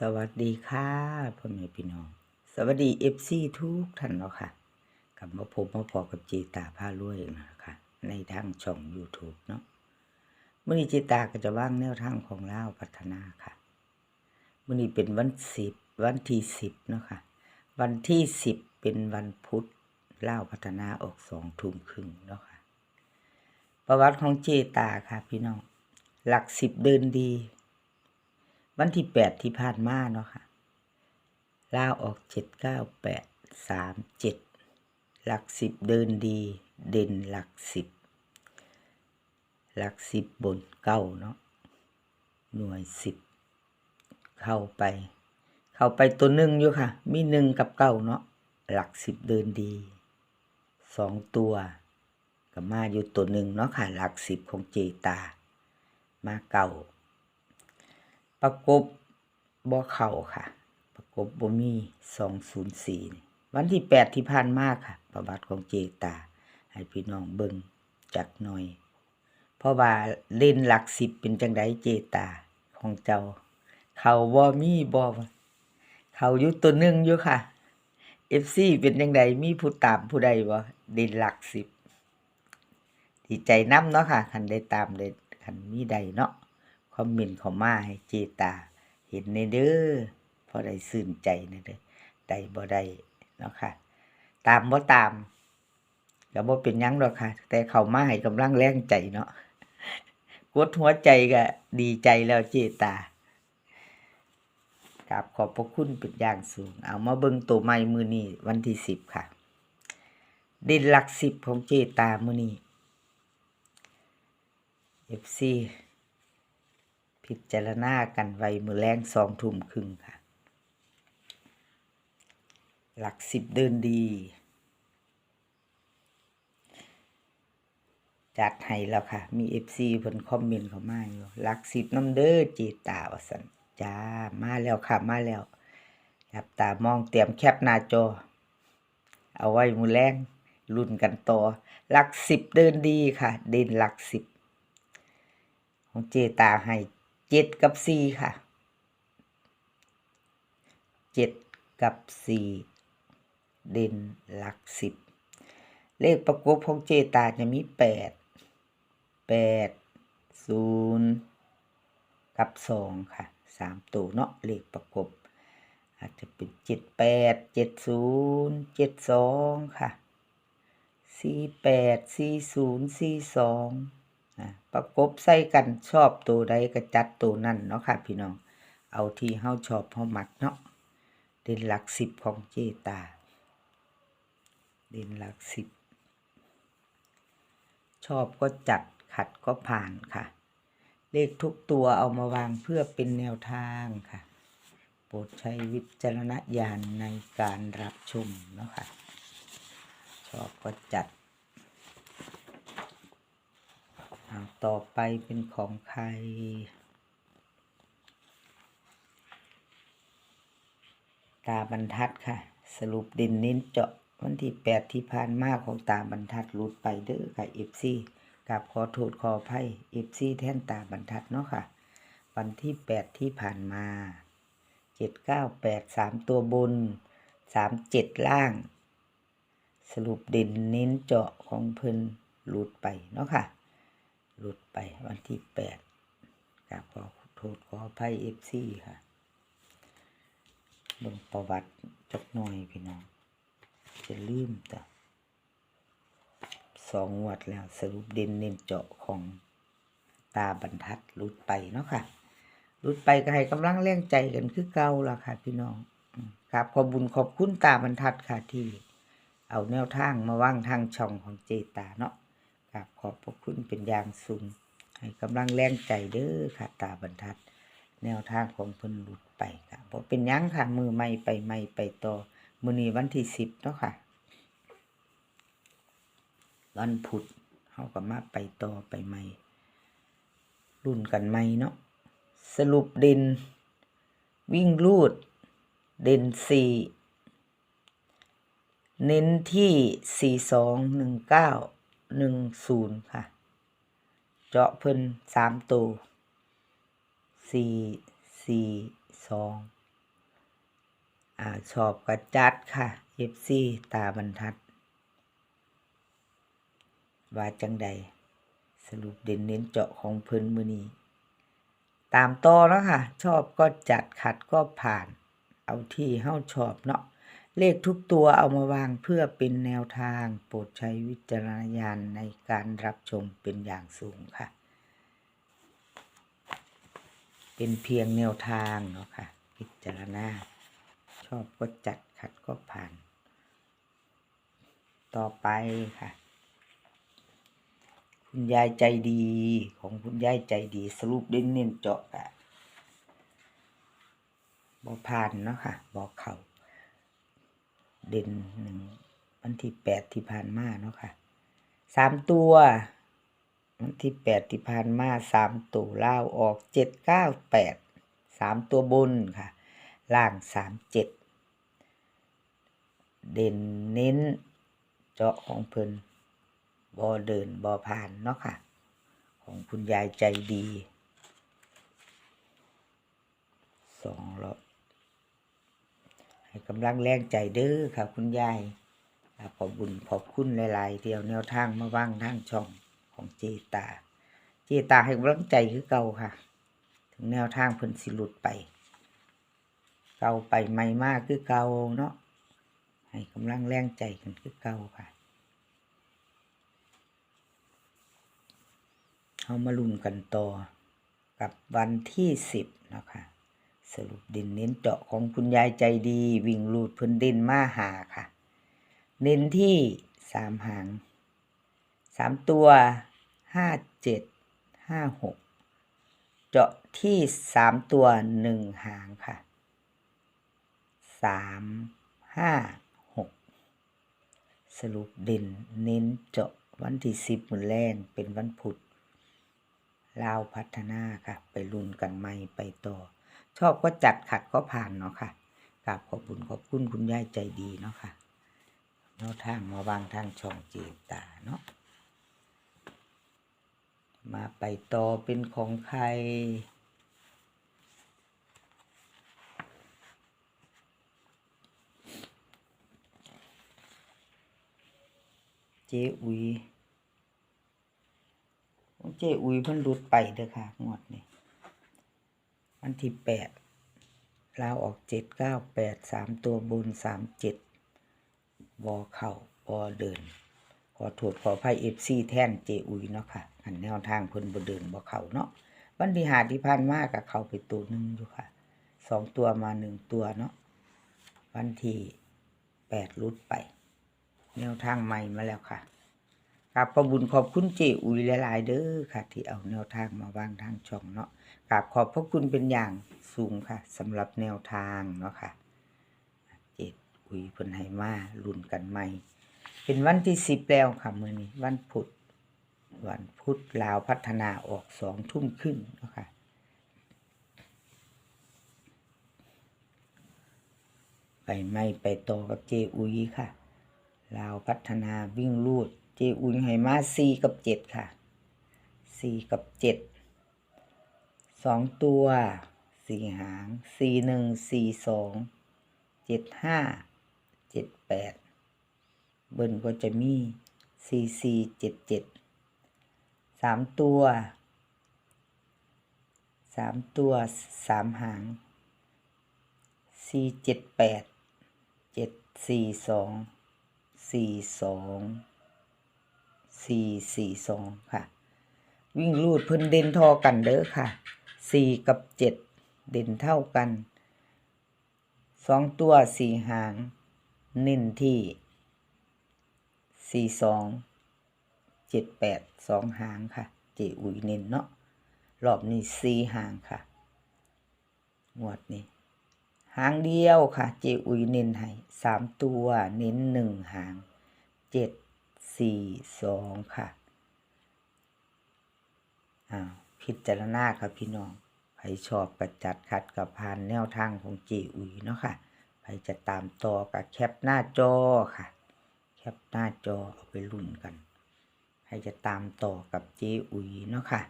สวัสดีค่ะพ่อแม่พี่น้อง สวัสดีเอฟซีทุกท่านเนาะค่ะกลับมาพบมาพอกับเจตาผ้ารวยนะคะในทางช่อง YouTube เนาะมื่อนี้เจตาก็จะว่างแนวทางของเล่าพัฒนาค่ะมื่อนี้เป็นวันสิบวันที่สิบเนาะค่ะวันที่สิบเป็นวันพุธเล่าพัฒนาออกสองทุ่มครึ่งเนาะค่ะประวัติของเจตาค่ะพี่น้อง หลักสิบเดินดี วันที่แปดที่ผ่านมาเนาะค่ะลาออกเจ็ดเก้าแปดสามเจ็ดหลักสิบเดินดีเด่นหลักสิบหลักสิบบนเก้าเนาะหน่วยสิบเข้าไป เข้าไปตัวหนึ่งอยู่ค่ะ มีหนึ่งกับเก้าเนาะหลักสิบเดินดีสองตัวกับมาอยู่ตัวหนึ่งเนาะค่ะ หลักสิบของเจตา มาเก่า ประกบบ่เข่าค่ะ ประกบบ่มีสองศูนย์สี่วันที่แปดที่ผ่านมาค่ะ ประวัติของเจตา ให้พี่น้องเบิ่งจักหน่อย เพราะว่าเล่นหลักสิบเป็นจังไดเจตาของเจ้า เขาบ่มีบ่เขาอยู่ตัวหนึ่งอยู่ค่ะ FC เป็นจังไดมีผู้ตามผู้ใดบ่เด่นหลักสิบดีใจน้ำเนาะค่ะคันได้ตามได้คันมีใดเนาะ คอมเมนต์เข้ามาให้เจตา เห็นในเด้อพอได้สื่นใจในเด้อได้บ่ได้เนาะค่ะ ตามบ่ตามก็บ่เป็นยังดอกค่ะ แต่เขามาให้กำลังแรงใจเนาะกดหัวใจก็ดีใจแล้วเจตากราบขอบพระคุณเป็นอย่างสูง เอามาเบิ่งตัวใหม่มือนี้วันที่สิบค่ะด่นหลักสิบของเจตามือนี้ FC พิจารณากันไว้มือแรงสองทุ่มครึ่งค่ะ หลักสิบเดินดี จัดให้แล้วค่ะ มีเอฟซีเพิ่นคอมเมนต์เข้ามาอยู่ หลักสิบน้ำเด้อเจตาวสันจ้า มาแล้วค่ะ มาแล้วจับตามองเตรียมแคปหน้าจอ เอาไว้มือแรงรุ่นกันต่อ หลักสิบเดินดีค่ะ เด่นหลักสิบของเจตาให้ เจ็ดกับสี่ค่ะเจ็ดกับสี่เด่นหลักสิบเลขประกบของเจตาจะมีแปดแปดศูนย์กับสองค่ะสามตัวเนาะเลขประกบ อาจจะเป็นเจ็ดแปดเจ็ดศูนย์เจ็ดสองค่ะสี่แปดสี่ศูนย์สี่สอง ประกบใส่กันชอบตัวใดก็จัดตัวนั่นเนาะค่ะพี่น้อง เอาที่เฮาชอบเฮามักเนาะเด่นหลักสิบของเจตา เด่นหลักสิบ ชอบก็จัดขัดก็ผ่านค่ะ เลขทุกตัวเอามาวางเพื่อเป็นแนวทางค่ะ โปรดใช้วิจารณญาณในการรับชมเนาะค่ะ ชอบก็จัด เอา ต่อไปเป็นของใคร ตาบรรทัดค่ะ สรุปเด่นเน้นเจาะวันที่แปดที่ผ่านมาของตาบรรทัดหลุดไปเด้อค่ะเอฟซีกับขอโทษขออภัยเอฟซีแท่นตาบรรทัดเนาะค่ะ วันที่แปดที่ผ่านมาเจ็ดเก้าแปดสามตัวบนสามเจ็ดล่าง สรุปเด่นเน้นเจาะของเพิ่นหลุดไปเนาะค่ะ หลุดไปวันที่แปดกับขอโทษขออภัยเอฟซีค่ะเบิ่งประวัติจักหน่อยพี่น้อง จะลืมแต่สองงวดแล้วสรุปเด่นเน้นเจาะของตาบรรทัดหลุดไปเนาะค่ะหลุดไปก็ให้กำลังแรงใจกันคือเก่าละค่ะ พี่น้องครับขอบบุญขอบคุณตาบรรทัดค่ะที่ เอาแนวทางมาว่างทางช่องของเจตาเนาะ ครับขอบพระคุณเป็นอย่างสูงให้กำลังแรงใจเด้อค่ะตาบรรทัด แนวทางของเพิ่นหลุดไปค่ะบ่เป็นยังค่ะมือไม่ไปไม่ไปต่อมือนี้วันที่สิบเนาะค่ะวันพุธเฮาก็มาไปต่อไปใหม่รุ่นกันใหม่เนาะสรุปเด่นวิ่งลูด เด่นสี่เน้นที่สี่สองหนึ่งเก้า หนึ่งศูนย์ค่ะ เจาะเพิ่นสามตัวสี่สี่สองอ่าชอบกระจัดค่ะ FC ตาบรรทัด ว่าจังใด สรุปเด่นเน้นเจาะของเพิ่นมือนี้ตามต่อแล้วค่ะ ชอบก็จัดขัดก็ผ่าน เอาที่เฮาชอบเนาะ เลขทุกตัวเอามาวางเพื่อเป็นแนวทาง โปรดใช้วิจารณญาณในการรับชมเป็นอย่างสูงค่ะ เป็นเพียงแนวทางเนาะค่ะ พิจารณา ชอบก็จัดขัดก็ผ่าน ต่อไปค่ะ คุณยายใจดีของคุณยายใจดีสรุปเด่นเน้นเจาะอะบอผ่านเนาะค่ะบอกเขา เด่นหนึ่งวันที่แปดที่ผ่านมาเนาะค่ะสามตัววันที่แปดที่ผ่านมาสามตัวล่าออกเจ็ดเก้าแปดสามตัวบนค่ะ ล่างสามเจ็ดเด่นเน้นเจาะของเพิ่นบอเดินบอผ่านเนาะค่ะ ของคุณยายใจดีสองรอบ ให้กำลังแรงใจเด้อค่ะคุณยายขอบบุญขอบคุณหลาย ๆ เดียวแนวทางมาว่างทางช่องของเจตา เจตาให้กำลังใจคือเก่าค่ะ ถึงแนวทางเพิ่นสิหลุดไป เก่าไปใหม่มากคือเก่าเนาะให้กำลังแรงใจกันคือเก่าค่ะเอามาลุ้นกันต่อกับวันที่สิบนะคะ สรุปด่นเน้นเจาะของคุณยายใจดี วิ่งลูดพื้นด่นมาหาค่ะ เน้นที่สามหางสามตัวห้าเจ็ดห้าหกเจาะที่สามตัวหนึ่งหางค่ะสามห้าหกสรุปเด่นเน้นเจาะวันที่สิบมือแรงเป็นวันพุธลาวพัฒนาค่ะ ไปลุ้นกันใหม่ไปต่อ ชอบก็จัดขัดก็ผ่านเนาะค่ะกราบขอบคุณขอบคุณคุณยายใจดีเนาะค่ะแนวทางมาวางทางช่องเจตาเนาะมาไปต่อเป็นของใครเจอุยเจอุยเพิ่นหลุดไปเด้อค่ะงวดนี้ วันที่แปดลาวออกเจ็ดเก้าแปดสามตัวบนสามเจ็ดบอเข่าบอเดิน ขอโทษขอภัยเอฟซีแท่นเจอุยเนาะค่ะ อันแนวทางเพิ่นบ่เดินบ่เข่าเนาะวันที่หาที่ผ่านมากับเขาไปตัวหนึ่งอยู่ค่ะสองตัวมาหนึ่งตัวเนาะวันที่แปดลุดไป แนวทางใหม่มาแล้วค่ะ กราบขอบุญขอบคุณเจอุยหลาย ๆ เด้อค่ะ ที่เอาแนวทางมาวางทางช่องเนาะกราบขอบพระคุณเป็นอย่างสูงค่ะสำหรับแนวทางเนาะค่ะเจอุยเพิ่นให้มาลุ้นกันใหม่ เป็นวันที่สิบแล้วค่ะมื้อนี้วันพุธวันพุธลาวพัฒนาออกสองทุ่มครึ่งเนาะค่ะไปไม่ไปต่อกับเจอุยค่ะลาวพัฒนาวิ่งลูด เจอุยให้มาสี่กับเจ็ดค่ะสี่กับเจ็ดสองตัวสี่หางสี่หนึ่งสี่สองเจ็ดห้าเจ็ดแปดเบิ้ลก็จะมีสี่สี่เจ็ดเจ็ดสามตัวสามตัวสามหางสี่เจ็ดแปดเจ็ดสี่สองสี่สอง สี่สี่สองค่ะ วิ่งลูดเพิ่นเด่นทอกันเด้อค่ะสี่กับเจ็ดเด่นเท่ากันสองตัวสี่หางเน้นที่สี่สองเจ็ดแปดสองหางค่ะ เจอุยเน้นเนาะรอบนี้สี่หางค่ะงวดนี้หางเดียวค่ะ เจอุยเน้นให้สามตัวเน้นหนึ่งหางเจ็ด สี่สองค่ะอ้าวพิจารณาครับพี่น้องใครชอบประจัดขัดกับพานแนวทางของเจอุยเนาะค่ะใครจะตามต่อกับแคปหน้าจอค่ะ แคปหน้าจอเอาไปรุ่นกันใครจะตามต่อกับเจอุยเนาะค่ะ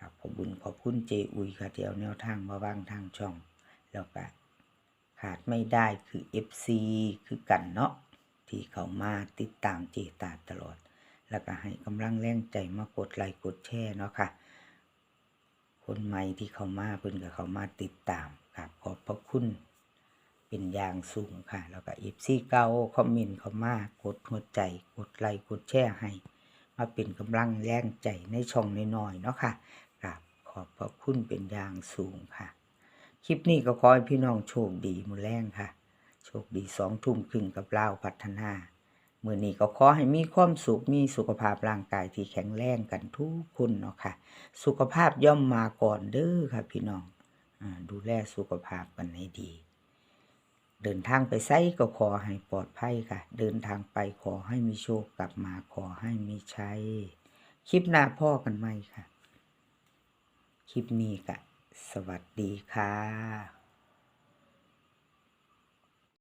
ครับขอบคุญขอบคุณเจอุยค่ะที่เอาแนวทางมาวางทางช่อง แล้วก็ขาดไม่ได้คือ FC คือกันเนาะ ที่เขามาติดตามเจตาตลอด แล้วก็ให้กำลังแรงใจมากดไลค์กดแชร์เนาะค่ะ คนใหม่ที่เขามาเพิ่นก็เขามาติดตามครับขอบพระคุณเป็นอย่างสูงค่ะ แล้วก็ FC เก่าคอมเมนต์เขามากดหัวใจกดไลค์กดแชร์ให้ มาเป็นกำลังแรงใจในช่องน้อยๆเนาะค่ะครับขอบพระคุณเป็นอย่างสูงค่ะ คลิปนี้ก็ขอให้พี่น้องโชคดีมือแรงค่ะ โชคดีสองทุ่มครึ่งกับเล่าพัฒนาเมื่อนี้ก็ขอให้มีความสุขมีสุขภาพร่างกายที่แข็งแรงกันทุกคนเนาะค่ะ สุขภาพย่อมมาก่อนเด้อค่ะพี่น้องอดูแลสุขภาพกันให้ดี เดินทางไปไสก็ขอให้ปลอดภัยค่ะ เดินทางไปขอให้มีโชคกลับมาขอให้มีชัยคลิปหน้าพ่อกันไหมค่ะ คลิปนี้ก็สวัสดีค่ะ